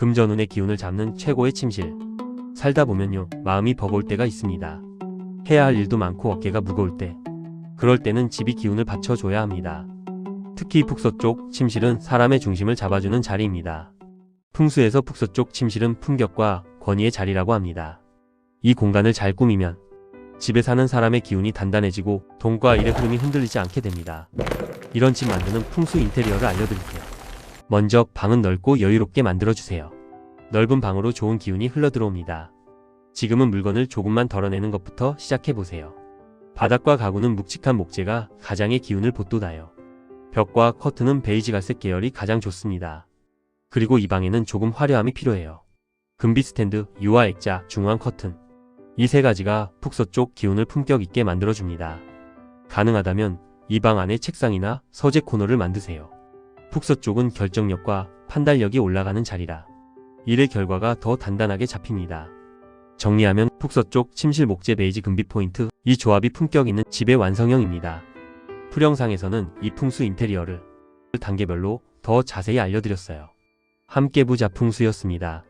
금전운의 기운을 잡는 최고의 침실. 살다 보면요, 마음이 버거울 때가 있습니다. 해야 할 일도 많고 어깨가 무거울 때. 그럴 때는 집이 기운을 받쳐줘야 합니다. 특히 북서쪽 침실은 사람의 중심을 잡아주는 자리입니다. 풍수에서 북서쪽 침실은 품격과 권위의 자리라고 합니다. 이 공간을 잘 꾸미면 집에 사는 사람의 기운이 단단해지고 돈과 일의 흐름이 흔들리지 않게 됩니다. 이런 집 만드는 풍수 인테리어를 알려드릴게요. 먼저 방은 넓고 여유롭게 만들어주세요. 넓은 방으로 좋은 기운이 흘러들어옵니다. 지금은 물건을 조금만 덜어내는 것부터 시작해보세요. 바닥과 가구는 묵직한 목재가 가장의 기운을 돋돋아요. 벽과 커튼은 베이지 갈색 계열이 가장 좋습니다. 그리고 이 방에는 조금 화려함이 필요해요. 금비 스탠드, 유화 액자, 중앙 커튼. 이 세 가지가 북서쪽 기운을 품격 있게 만들어줍니다. 가능하다면 이 방 안에 책상이나 서재 코너를 만드세요. 북서쪽은 결정력과 판단력이 올라가는 자리라 일의 결과가 더 단단하게 잡힙니다. 정리하면 북서쪽 침실 목재 베이지 금비 포인트 이 조합이 품격 있는 집의 완성형입니다. 풀영상에서는 이 풍수 인테리어를 단계별로 더 자세히 알려드렸어요. 함께 부자 풍수였습니다.